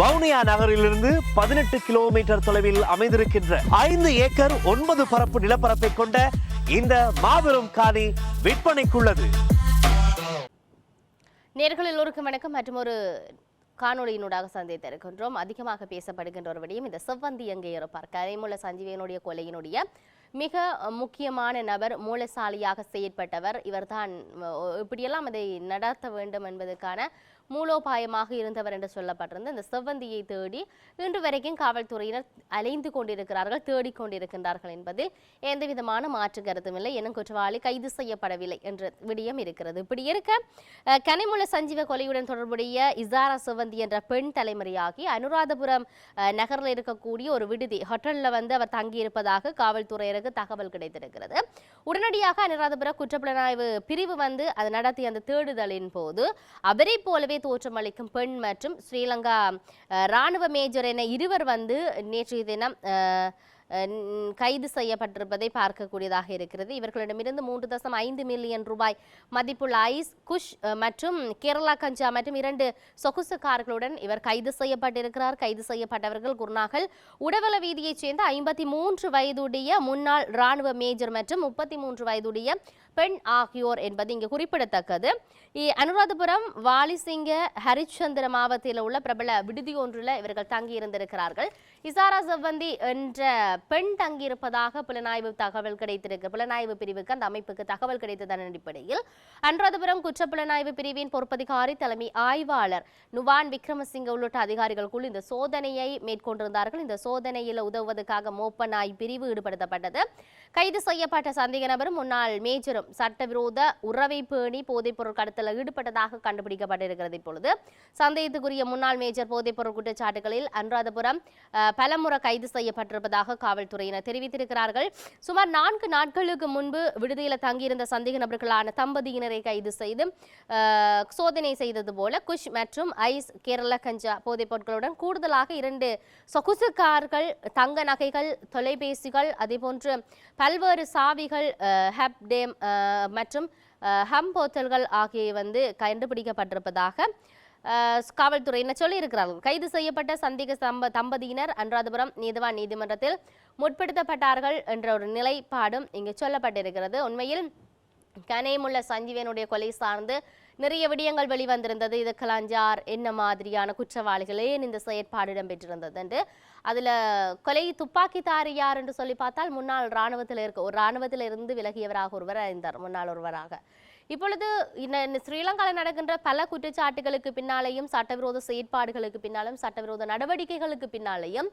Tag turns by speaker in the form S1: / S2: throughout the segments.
S1: வவுனியா நகரிலிருந்து பதினெட்டு கிலோமீட்டர் தொலைவில் அமைந்திருக்கின்ற ஐந்து ஏக்கர் ஒன்பது பரப்பு நிலப்பரப்பை கொண்ட இந்த மாபெரும் காணி விற்பனைக்குள்ளது.
S2: நேர்களில் ஒருக்கும் வணக்கம். மற்றும் ஒரு காணொளியினூடாக சந்தித்திருக்கின்றோம். அதிகமாக பேசப்படுகின்ற ஒரு விடயம் இந்த செவ்வந்தி எங்கே இருப்பார் கரைமுள்ள சஞ்சீவியனுடைய கொலையினுடைய மிக முக்கியமான நபர் மூலசாலியாக செயற்பட்டவர். இவர்தான் இப்படியெல்லாம் அதை நடத்த வேண்டும் என்பதற்கான மூலோபாயமாக இருந்தவர் என்று சொல்லப்பட்டிருந்த இந்த செவ்வந்தியை தேடி இன்று வரைக்கும் காவல்துறையினர் அலைந்து கொண்டிருக்கிறார்கள் தேடிக் கொண்டிருக்கின்றார்கள் என்பதில் எந்த விதமான மாற்று கருத்தும் இல்லை. எனும் குற்றவாளி கைது செய்யப்படவில்லை என்ற விடயம் இருக்கிறது. இப்படி இருக்க கனிமுல சஞ்சீவ கொலையுடன் தொடர்புடைய இசாரா செவ்வந்தி என்ற பெண் தலைமுறையாகி அனுராதபுரம் அஹ், நகரில் இருக்கக்கூடிய ஒரு விடுதி ஹோட்டலில் வந்து அவர் தங்கியிருப்பதாக காவல்துறையினருக்கு தகவல் கிடைத்திருக்கிறது. உடனடியாக அனுராதபுரம் குற்றப்புலனாய்வு பிரிவு வந்து அது நடத்திய அந்த தேடுதலின் போது அவரை போலவே தோற்றமளிக்கும் பெண் மற்றும் ஸ்ரீலங்கா ராணுவ மேஜர் என இருவர் வந்து நேற்றைய தினம் கைது செய்யப்பட்டிருப்பதை பார்க்கக்கூடியதாக இருக்கிறது. இவர்களிடமிருந்து மூன்று தசம் ஐந்து மில்லியன் ரூபாய் மதிப்புள்ள ஐஸ் குஷ் மற்றும் கேரளா கஞ்சா மற்றும் இரண்டு சொகுசு கார்களுடன் இவர் கைது செய்யப்பட்டிருக்கிறார். கைது செய்யப்பட்டவர்கள் குருநாகல் உடவல வீதியைச் சேர்ந்த ஐம்பத்தி மூன்று வயதுடைய முன்னாள் ராணுவ மேஜர் மற்றும் முப்பத்தி மூன்று வயதுடைய பெண் ஆகியோர் என்பது இங்கு குறிப்பிடத்தக்கது. அனுராதபுரம் வாலிசிங்க ஹரிச்சந்திர மாவட்டத்தில் உள்ள பிரபல விடுதி ஒன்றில் இவர்கள் தங்கியிருந்திருக்கிறார்கள். இசாரா செவ்வந்தி என்ற பெண் தங்கியிருப்பதாக புலனாய்வு தகவல் கிடைத்திருக்கு. புலனாய்வு பிரிவுக்கு அந்த அமைப்புக்கு தகவல் கிடைத்ததன் அடிப்படையில் அனுராதபுரம் குற்றப்புலனாய்வு பிரிவின் பொறுப்பதிகாரி தலைமை ஆய்வாளர் நுவான் விக்ரமசிங்க உள்ளிட்ட அதிகாரிகள் குழு இந்த சோதனையை மேற்கொண்டிருந்தார்கள். இந்த சோதனையில் உதவுவதற்காக மோப்ப நாய் பிரிவு ஈடுபடுத்தப்பட்டது. கைது செய்யப்பட்ட சந்தேக நபரும் முன்னாள் மேஜரும் சட்டவிரோத உறவை பேணி போதைப்பொருள் கடத்தல ஈடுபட்டதாக கண்டுபிடிக்கப்பட்டிருக்கிறது இப்பொழுது. சந்தேகத்துக்குரிய முன்னாள் மேஜர் போதைப்பொருள் குற்றச்சாட்டுகளில் அனுராதபுரம் பலமுறை கைது செய்யப்பட்டிருப்பதாக காவல்துறையினர் தெரிவித்திருக்கிறார்கள். சுமார் நான்கு நாட்களுக்கு முன்பு விடுதியில் தங்கியிருந்த சந்தேக நபர்களான தம்பதியினரை கைது செய்து சோதனை செய்தது போல குஷ் மற்றும் ஐஸ் கேரள கஞ்சா போதைப் பொருட்களுடன் கூடுதலாக இரண்டு சொகுசு கார்கள் தங்க நகைகள் தொலைபேசிகள் அதேபோன்று பல்வேறு சாவிகள் அஹ், ஹப் டேம் மற்றும் ஹம் போத்தல்கள் ஆகியவை வந்து கண்டுபிடிக்கப்பட்டிருப்பதாக அஹ், காவல்துறையினர் சொல்லியிருக்கிறார்கள். கைது செய்யப்பட்ட சந்தேக சம்ப தம்பதியினர் அனுராதபுரம் நீதிவான் நீதிமன்றத்தில் முற்படுத்தப்பட்டார்கள் என்ற ஒரு நிலைப்பாடும் இங்கு சொல்லப்பட்டிருக்கிறது. உண்மையில் கனேமுள்ள சஞ்சீவனுடைய கொலை சார்ந்து நிறைய விடயங்கள் வெளிவந்திருந்தது. இதுக்கெல்லாம் யார் என்ன மாதிரியான குற்றவாளிகள் ஏன் இந்த செயற்பாடு இடம்பெற்றிருந்தது என்று. அதில் கொலை துப்பாக்கிதாரி யார் என்று சொல்லி பார்த்தால் முன்னாள் இராணுவத்தில் இருக்க ஒரு இராணுவத்தில் இருந்து விலகியவராக ஒருவர் அறிந்தார் முன்னாள் ஒருவராக. இப்பொழுது ஸ்ரீலங்காவில் நடக்கின்ற பல குற்றச்சாட்டுகளுக்கு பின்னாலேயும் சட்டவிரோத செயற்பாடுகளுக்கு பின்னாலும் சட்டவிரோத நடவடிக்கைகளுக்கு பின்னாலேயும்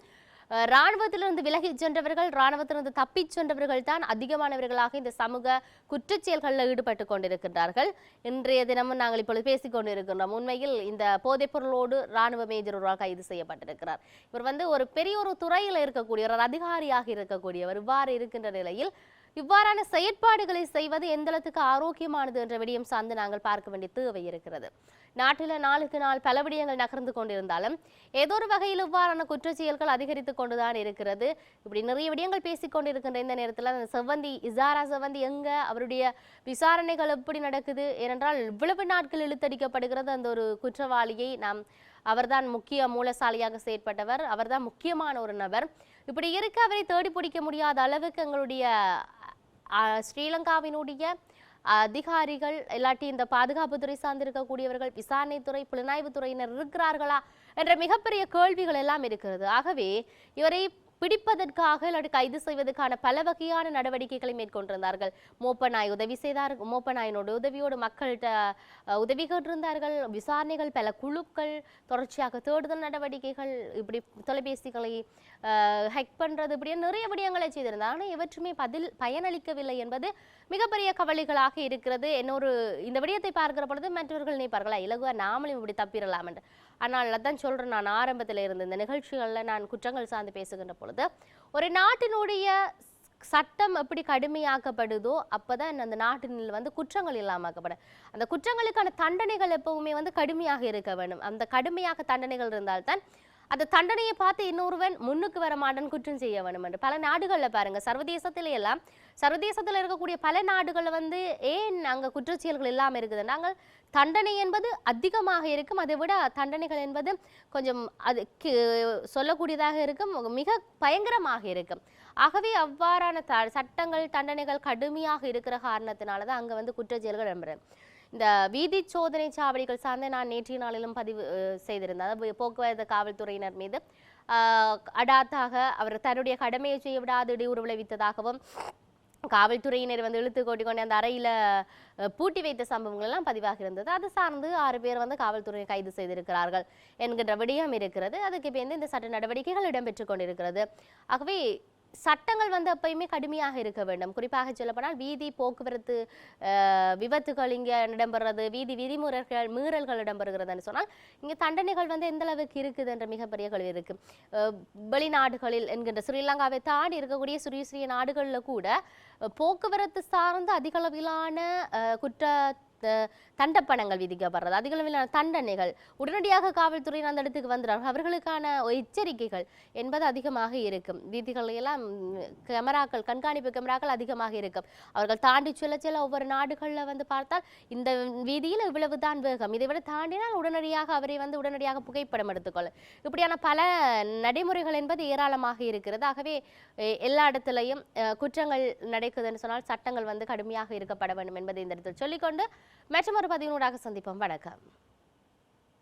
S2: ராணுவத்திலிருந்து இராணுவத்திலிருந்து விலகிச் சென்றவர்கள் இராணுவத்திலிருந்து தப்பிச் சென்றவர்கள் தான் அதிகமானவர்களாக இந்த சமூக குற்றச்செயல்களில் ஈடுபட்டு கொண்டிருக்கின்றார்கள். இன்றைய தினமும் நாங்கள் இப்பொழுது பேசிக் கொண்டிருக்கின்றோம். உண்மையில் இந்த போதைப் பொருளோடு இராணுவ மேஜர் ஒருவர் கைது செய்யப்பட்டிருக்கிறார். இவர் வந்து ஒரு பெரிய ஒரு துறையில் இருக்கக்கூடிய ஒரு அதிகாரியாக இருக்கக்கூடியவர். இவ்வாறு இருக்கின்ற நிலையில் இவ்வாறான செயற்பாடுகளை செய்வது எந்தளத்துக்கு ஆரோக்கியமானது என்ற விடயம் சார்ந்து நாங்கள் பார்க்க வேண்டிய தேவை இருக்கிறது. நாட்டில் நாளுக்கு நாள் பல விடயங்கள் நகர்ந்து கொண்டிருந்தாலும் ஏதோ ஒரு வகையில் இவ்வாறான குற்றச்செயல்கள் அதிகரித்து கொண்டுதான் இருக்கிறது. இப்படி நிறைய விடயங்கள் பேசிக் கொண்டிருக்கின்ற இந்த நேரத்தில் அந்த செவ்வந்தி இசாரா செவ்வந்தி எங்க? அவருடைய விசாரணைகள் எப்படி நடக்குது? ஏனென்றால் இவ்வளவு நாட்கள் இழுத்தடிக்கப்படுகிறது அந்த ஒரு குற்றவாளியை. நாம் அவர்தான் முக்கிய மூலசாலியாக செயற்பட்டவர். அவர்தான் முக்கியமான ஒரு நபர். இப்படி இருக்க அவரை தேடி பிடிக்க முடியாத அளவுக்கு எங்களுடைய ஸ்ரீலங்காவினுடைய அதிகாரிகள் இல்லாட்டி இந்த பாதுகாப்புத்துறை சார்ந்திருக்கக்கூடியவர்கள் விசாரணைத்துறை புலனாய்வு துறையினர் இருக்கிறார்களா என்ற மிகப்பெரிய கேள்விகள் எல்லாம் இருக்கிறது. ஆகவே இவரை பிடிப்பதற்காக இல்லாட்டி கைது செய்வதற்கான பல வகையான நடவடிக்கைகளை மேற்கொண்டிருந்தார்கள். மோப்பநாய் உதவி செய்தார் மோப்பநாயினோட உதவியோடு மக்கள்கிட்ட உதவி கேட்டிருந்தார்கள். விசாரணைகள் பல குழுக்கள் தொடர்ச்சியாக தேடுதல் நடவடிக்கைகள் இப்படி தொலைபேசிகளை ஹெக் பண்ணுறது இப்படியே நிறைய விடயங்களை செய்திருந்தார். ஆனால் இவற்றுமே பதில் பயனளிக்கவில்லை என்பது மிகப்பெரிய கவலைகளாக இருக்கிறது. இன்னொரு இந்த விடயத்தை பார்க்கிற பொழுது மற்றவர்கள் நினைப்பார்களா இலகுவா நாமளும் இப்படி தப்பிடலாம் என்று ஆனால் அதான் சொல்கிறேன் நான் ஆரம்பத்தில் இருந்த இந்த நிகழ்ச்சிகளில் நான் குற்றங்கள் சார்ந்து பேசுகின்ற பொழுது ஒரு நாட்டினுடைய சட்டம் எப்படி கடுமையாக்கப்படுதோ அப்போ தான் அந்த நாட்டினில் வந்து குற்றங்கள் இல்லாமக்கப்படும். அந்த குற்றங்களுக்கான தண்டனைகள் எப்பவுமே வந்து கடுமையாக இருக்க வேண்டும். அந்த கடுமையாக தண்டனைகள் இருந்தால்தான் அந்த தண்டனையை பார்த்து இன்னொருவன் முன்னுக்கு வர மாட்டான் குற்றம் செய்ய வேணும் என்று. பல நாடுகளில் பாருங்க சர்வதேசத்தில எல்லாம் சர்வதேசத்தில் இருக்கக்கூடிய பல நாடுகள் வந்து ஏன் அங்கே குற்றச்செயல்கள் இல்லாமல் இருக்குது? நாங்கள் தண்டனை என்பது அதிகமாக இருக்கும். அதை விட தண்டனைகள் என்பது கொஞ்சம் அதுக்கு சொல்லக்கூடியதாக இருக்கும் மிக பயங்கரமாக இருக்கும். ஆகவே அவ்வாறான த சட்டங்கள் தண்டனைகள் கடுமையாக இருக்கிற காரணத்தினால தான் அங்கே வந்து குற்றச்செயல்கள் இடம்பெறும் இந்த வீதி சோதனை சாவடிகள் சார்ந்த நான் நேற்றைய நாளிலும் பதிவு செய்திருந்தேன் அதாவது போக்குவரத்து காவல்துறையினர் மீது அடாத்தாக அவர் தன்னுடைய கடமையை செய்ய விடாது இடையூறு விளைவித்ததாகவும் காவல்துறையினர் வந்து இழுத்து கொண்டு அந்த அறையில் பூட்டி வைத்த சம்பவங்கள்லாம் பதிவாக இருந்தது அது சார்ந்து ஆறு பேர் வந்து காவல்துறையை கைது செய்திருக்கிறார்கள் என்கின்ற விடயம் இருக்கிறது. அதுக்கு பேர்ந்து இந்த சட்ட நடவடிக்கைகள் இடம்பெற்று கொண்டிருக்கிறது. ஆகவே சட்டங்கள் வந்து எப்பயுமே கடுமையாக இருக்க வேண்டும். குறிப்பாக சொல்லப்போனால் வீதி போக்குவரத்து விபத்துகள் இங்கே இடம்பெறுறது வீதி விதிமுறைகள் மீறல்கள் இடம்பெறுகிறதுன்னு சொன்னால் இங்கே தண்டனைகள் வந்து எந்த அளவுக்கு இருக்குது என்ற மிகப்பெரிய கேள்வி இருக்கு. வெளிநாடுகளில் என்கின்ற ஸ்ரீலங்காவை தாண்டி இருக்கக்கூடிய சிறிய சிறிய நாடுகளில் கூட போக்குவரத்து சார்ந்த அதிகளவிலான குற்ற தண்டப்பணங்கள் விதிக்கப்படுறது. அதிக அளவிலான தண்டனைகள். உடனடியாக காவல்துறையினர் அந்த இடத்துக்கு வந்துடுறார்கள் அவர்களுக்கான எச்சரிக்கைகள் என்பது அதிகமாக இருக்கும். வீதிகள் எல்லாம் கேமராக்கள் கண்காணிப்பு கேமராக்கள் அதிகமாக இருக்கும். அவர்கள் தாண்டி செல்ல செல்ல ஒவ்வொரு நாடுகளில் வந்து பார்த்தால் இந்த வீதியில் இவ்வளவு தான் வேகம். இதை விட தாண்டினால் உடனடியாக அவரை வந்து உடனடியாக புகைப்படம் எடுத்துக்கொள்ள. இப்படியான பல நடைமுறைகள் என்பது ஏராளமாக இருக்கிறது. ஆகவே எல்லா இடத்துலையும் குற்றங்கள் நடக்குதுன்னு சொன்னால் சட்டங்கள் வந்து கடுமையாக இருக்கப்பட வேண்டும் என்பதை இந்த இடத்தில் சொல்லிக்கொண்டு மற்றொரு பதிவினூடாக சந்திப்போம். வணக்கம்.